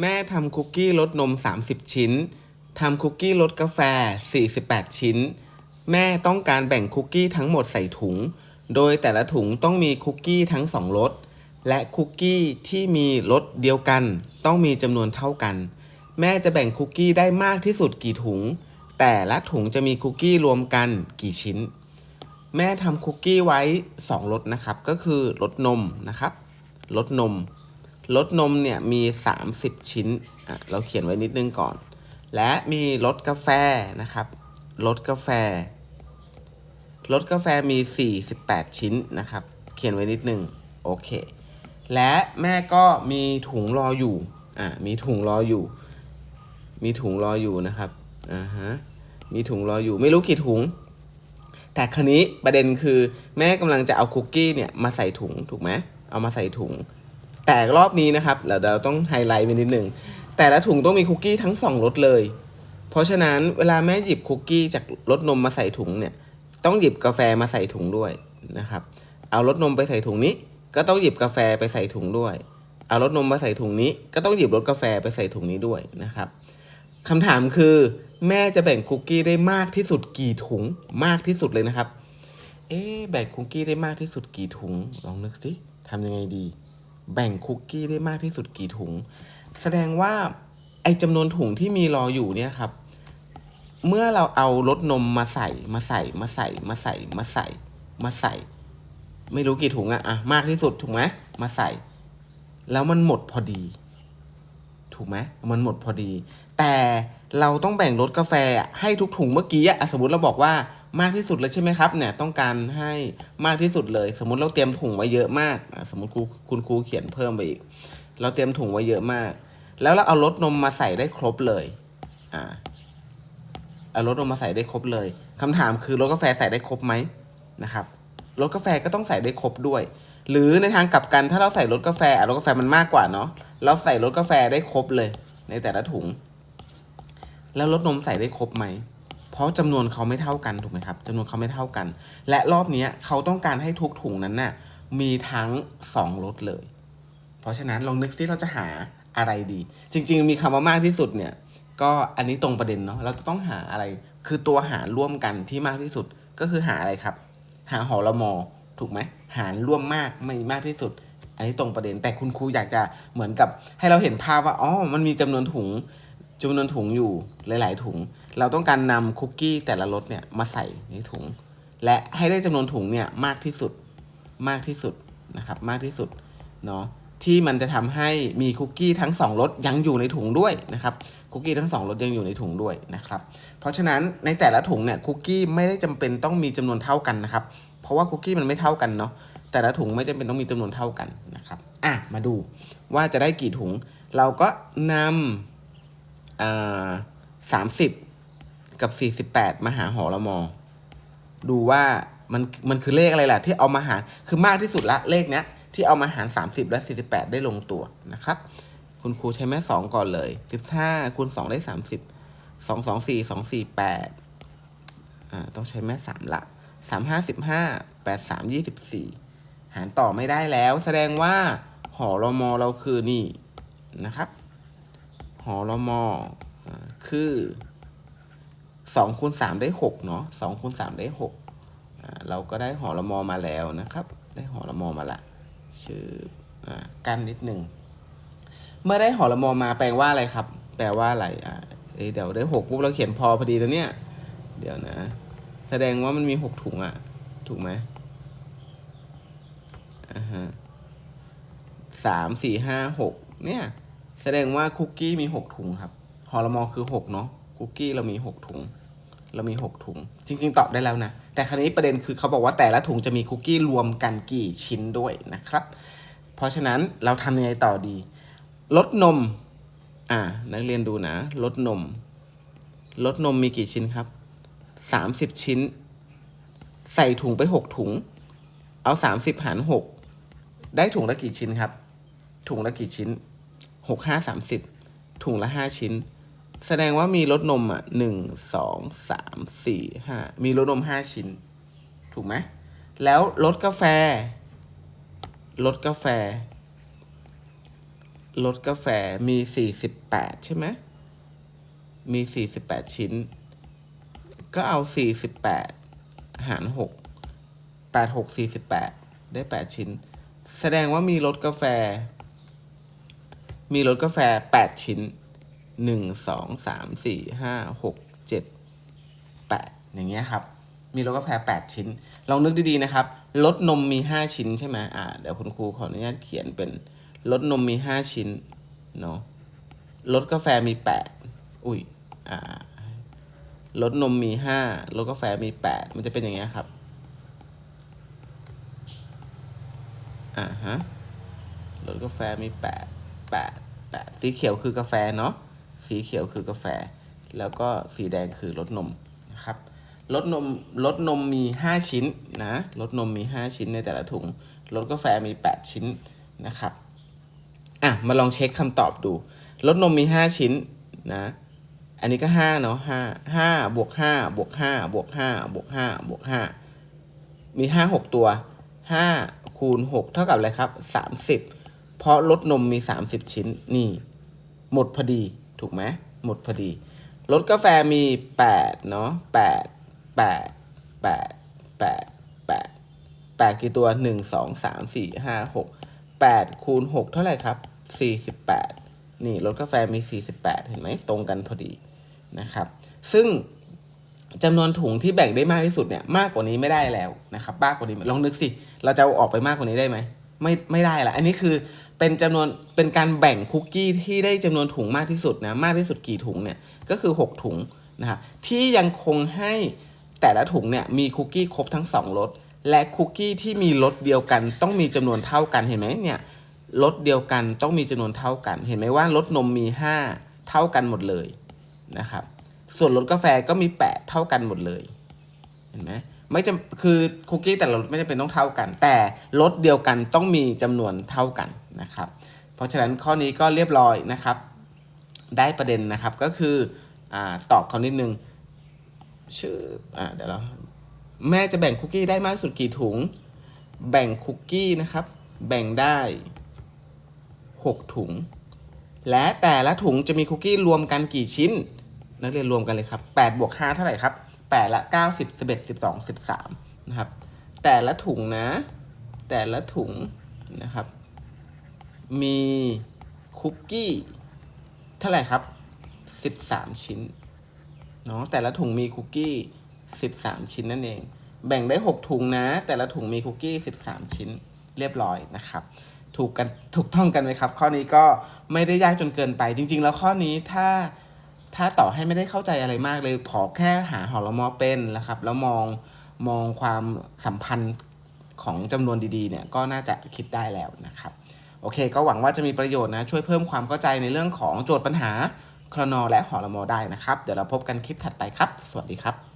แม่ทำคุกกี้รสนม 30 ชิ้น ทำคุกกี้รสกาแฟ 48 ชิ้น แม่ต้องการแบ่งคุกกี้ทั้งหมดใส่ถุง โดยแต่ละถุงต้องมีคุกกี้ทั้งสองรส และคุกกี้ที่มีรสเดียวกัน ต้องมีจำนวนเท่ากัน แม่จะแบ่งคุกกี้ได้มากที่สุดกี่ถุง แต่ละถุงจะมีคุกกี้รวมกันกี่ชิ้น แม่ทำคุกกี้ไว้ 2รสนะครับ ก็คือรสนมนะครับ รสนม รสนมเนี่ยมี 30 ชิ้นอะเราเขียนไว้นิดนึงก่อน และมีรสกาแฟนะครับรสกาแฟรสกาแฟมี 48 ชิ้นนะครับ เขียนไว้นิดนึงโอเค และแม่ก็มีถุงรออยู่อ่ามีถุงรออยู่ มีถุงรออยู่นะครับอ่าฮะมีถุงรออยู่ไม่รู้กี่ถุง แต่ครนี้ประเด็นคือแม่กำลังจะเอาคุกกี้เนี่ยมาใส่ถุงถูกไหมเอามาใส่ถุง แต่รอบนี้นะครับเราเราต้องไฮไลท์ไปนิดหนึ่งแต่ละถุงต้องมีคุกกี้ทั้งสองรสเลย เพราะฉะนั้นเวลาแม่หยิบคุกกี้จากรสนมมาใส่ถุงเนี่ยต้องหยิบกาแฟมาใส่ถุงด้วยนะครับ เอารสนมไปใส่ถุงนี้ ก็ต้องหยิบกาแฟไปใส่ถุงด้วย เอารสนมมาใส่ถุงนี้ ก็ต้องหยิบรสกาแฟไปใส่ถุงนี้ด้วยนะครับคำถามคือแม่จะแบ่งคุกกี้ได้มากที่สุดกี่ถุงมากที่สุดเลยนะครับ เอ๊ะแบ่งคุกกี้ได้มากที่สุดกี่ถุงลองนึกสิทำยังไงดี แบ่งคุกกี้ได้มากที่สุดกี่ถุง แสดงว่าไอจำนวนถุงที่มีรออยู่เนี่ยครับ เมื่อเราเอารสนมมาใส่มาใส่มาใส่มาใส่มาใส่มาใส่ ไม่รู้กี่ถุงอะอะมากที่สุดถูกไหมมาใส่ แล้วมันหมดพอดี ถูกไหมมันหมดพอดี แต่เราต้องแบ่งรสกาแฟให้ทุกถุงเมื่อกี้อะสมมติเราบอกว่า มากที่สุดเลยใช่ไหมครับเนี่ยต้องการให้มากที่สุดเลย สมมติเราเตรียมถุงไว้เยอะมากสมมติครูคุณครูเขียนเพิ่มไปอีก เราเตรียมถุงไว้เยอะมาก แล้วเราเอารสนมมาใส่ได้ครบเลยอ่าเอารสนมมาใส่ได้ครบเลยคำถามคือรสกาแฟใส่ได้ครบไหมนะครับรสกาแฟก็ต้องใส่ได้ครบด้วย หรือในทางกลับกันถ้าเราใส่รสกาแฟรสกาแฟมันมากกว่าเนาะเราใส่รสกาแฟได้ครบเลย ในแต่ละถุง แล้วรสนมใส่ได้ครบไหม เพราะจำนวนเขาไม่เท่ากันถูกไหมครับจำนวนเขาไม่เท่ากัน และรอบนี้เขาต้องการให้ทุกถุงนั้นน่ะมีทั้งสองรสเลย เพราะฉะนั้นลองนึกซิเราจะหาอะไรดี จริง ๆ มีคำว่ามากที่สุดเนี่ย ก็อันนี้ตรงประเด็นเนาะเราจะต้องหาอะไร คือตัวหารร่วมกันที่มากที่สุดก็คือหาอะไรครับ หาหอละมอถูกไหมหารร่วมมากไม่มากที่สุด อันนี้ตรงประเด็นแต่คุณครูอยากจะเหมือนกับให้เราเห็นภาพว่าอ๋อมันมีจำนวนถุงจำนวนถุงอยู่หลาย ๆ ถุง เราต้องการนำคุกกี้แต่ละรสเนี่ยมาใส่ในถุง และให้ได้จำนวนถุงเนี่ยมากที่สุดมากที่สุดนะครับมากที่สุดเนาะที่มันจะทำให้มีคุกกี้ทั้งสองรสยังอยู่ในถุงด้วยนะครับคุกกี้ทั้งสองรสยังอยู่ในถุงด้วยนะครับ เพราะฉะนั้นในแต่ละถุงเนี่ยคุกกี้ไม่ได้จำเป็นต้องมีจำนวนเท่ากันนะครับ เพราะว่าคุกกี้มันไม่เท่ากันเนาะแต่ละถุงไม่จำเป็นต้องมีจำนวนเท่ากันนะครับอะมาดูว่าจะได้กี่ถุง เราก็นำอ่าสามสิบ กับสี่สิบแปดมาหาหอละมอ ดูว่ามันมันคือเลขอะไรล่ะที่เอามาหารคือมากที่สุดละเลขเนี้ยที่เอามาหาร 30 และ 48 ได้ลงตัวนะครับ คุณครูใช้แม่สองก่อนเลย 15คูณ2ได้ 30 2 2 4 2 4 8อ่าต้องใช้แม่สามละ 3 5 15 8 3 24 หารต่อไม่ได้แล้ว แสดงว่าหอรมอเราคือนี่นะครับหอรมอคือาคือ2คูณ3ได้6เนาะ2คูณ3ได้6อ่าเราก็ได้หอละมอมาแล้วนะครับ ได้หอละมอมาละชื่ออ่ากันนิดหนึ่งเมื่อได้หอละมอมาแปลว่าอะไรครับ แปลว่าอะไรอ่าเเดี๋ยวได้หกปุ๊บเราเขียนพอพอดีแล้วเนี่ย เดี๋ยวนะ แสดงว่ามันมีหกถุงอะ ถูกไหมอ่าฮะสามสี่ห้าหกเนี่ย แสดงว่าคุกกี้มีหกถุงครับหอละมอคือหกเนาะคุกกี้เรามีหกถุง เรามี 6 ถุง จริง ๆ ตอบได้แล้วนะ แต่คราวนี้ประเด็นคือเขาบอกว่าแต่ละถุงจะมีคุกกี้รวมกันกี่ชิ้นด้วยนะครับ เพราะฉะนั้นเราทำยังไงต่อดี ลดนม อ่า นักเรียนดูนะ ลดนม ลดนมมีกี่ชิ้นครับ 30 ชิ้น ใส่ถุงไป 6 ถุง เอา 30 หาร 6 ได้ถุงละกี่ชิ้นครับ ถุงละกี่ชิ้น 6 5 30 ถุงละ 5 ชิ้น แสดงว่ามีรสนมอะหนึ่งสองสามสี่ห้ามีรสนมห้าชิ้น ถูกไหม แล้วรสกาแฟรสกาแฟรสกาแฟมี48ใช่ไหมมี48ชิ้น ก็เอา48หาร6 8 6 48ได้8ชิ้น แสดงว่ามีรสกาแฟ มีรสกาแฟ8ชิ้น 1 2 3 4 5 6 7 8อย่างเงี้ยครับ มีรสกาแฟ8ชิ้น ลองนึกดีๆนะครับรสนมมี5ชิ้นใช่ไหมอ่าเดี๋ยวคุณครูขออนุญาตเขียนเป็นรสนมมี5ชิ้นเนาะรสกาแฟมี8อุ้ยอ่ารสนมมี5รสกาแฟมี8มันจะเป็นอย่างเงี้ยครับอ่าฮะรสกาแฟมี8 8 8สีเขียวคือกาแฟเนาะ สีเขียวคือกาแฟ แล้วก็สีแดงคือรสนมนะครับรสนมรสนมมี 5 ชิ้นนะรสนมมี 5 ชิ้นในแต่ละถุงรสกาแฟมี 8 ชิ้นนะครับอะมาลองเช็คคำตอบดูรสนมมี 5 ชิ้นนะอันนี้ก็5เนาะ5 5บวก5บวก5บวก5บวก5บวก5มี 5 6 ตัว 5 คูณ 6 เท่ากับอะไรครับ 30 เพราะรสนมมี 30 ชิ้นนี่ หมดพอดี ถูกไหมหมดพอดีรสกาแฟมี8เนาะ8 8 8 8 8 8กี่ตัว 1 2 3 4 5 6 8คูณ6เท่าไหร่ครับ 48 นี่รสกาแฟมี 48 เห็นไหมตรงกันพอดีนะครับ ซึ่งจำนวนถุงที่แบ่งได้มากที่สุดเนี่ยมากกว่านี้ไม่ได้แล้วนะครับมากกว่านี้ลองนึกสิ เราจะเอาออกไปมากกว่านี้ได้ไหม ไม่ไม่ได้ละ อันนี้คือเป็นจำนวนเป็นการแบ่งคุกกี้ที่ได้จำนวนถุงมากที่สุดนะมากที่สุดกี่ถุงเนี่ยก็คือ 6 ถุงนะครับที่ยังคงให้แต่ละถุงเนี่ยมีคุกกี้ครบทั้ง2รสและคุกกี้ที่มีรสเดียวกัน ต้องมีจำนวนเท่ากันเห็นไหมเนี่ยรสเดียวกันต้องมีจำนวนเท่ากัน เห็นไหมว่ารสนมมี 5 เท่ากันหมดเลยนะครับส่วนรสกาแฟก็มี 8 เท่ากันหมดเลยเห็นไหม ไม่จำคือคุกกี้แต่ละรสไม่จำเป็นต้องเท่ากัน แต่รสเดียวกันต้องมีจำนวนเท่ากันนะครับ เพราะฉะนั้นข้อนี้ก็เรียบร้อยนะครับ ได้ประเด็นนะครับก็คืออตอบเขานิดนึงชื่ออเดี๋ยวเราแม่จะแบ่งคุกกี้ได้มากสุดกี่ถุง แบ่งคุกกี้นะครับ แบ่งได้ 6 ถุง และแต่ละถุงจะมีคุกกี้รวมกันกี่ชิ้น นักเรียนรวมกันเลยครับ8บวก5เท่าไหร่ครับ 8ละ9 10 11 12 13นะครับ แต่ละถุงนะ แต่ละถุงนะครับ มีคุกกี้เท่าไหร่ครับ13ชิ้นเนาะแต่ละถุงมีคุกกี้13ชิ้นนั่นเอง แบ่งได้6ถุงนะ แต่ละถุงมีคุกกี้13ชิ้นเรียบร้อยนะครับถูกกันถูกต้องกันไหมครับ ข้อนี้ก็ไม่ได้ยากจนเกินไปจริง ๆ แล้วข้อนี้ถ้า ถ้าต่อให้ไม่ได้เข้าใจอะไรมากเลยขอแค่หาหอละมอเป็นนะครับ แล้วมองมองความสัมพันธ์ของจำนวนดีๆเนี่ยก็น่าจะคิดได้แล้วนะครับโอเค ก็หวังว่าจะมีประโยชน์นะ ช่วยเพิ่มความเข้าใจในเรื่องของโจทย์ปัญหาคลนอและหอละมอได้นะครับ เดี๋ยวเราพบกันคลิปถัดไปครับ สวัสดีครับ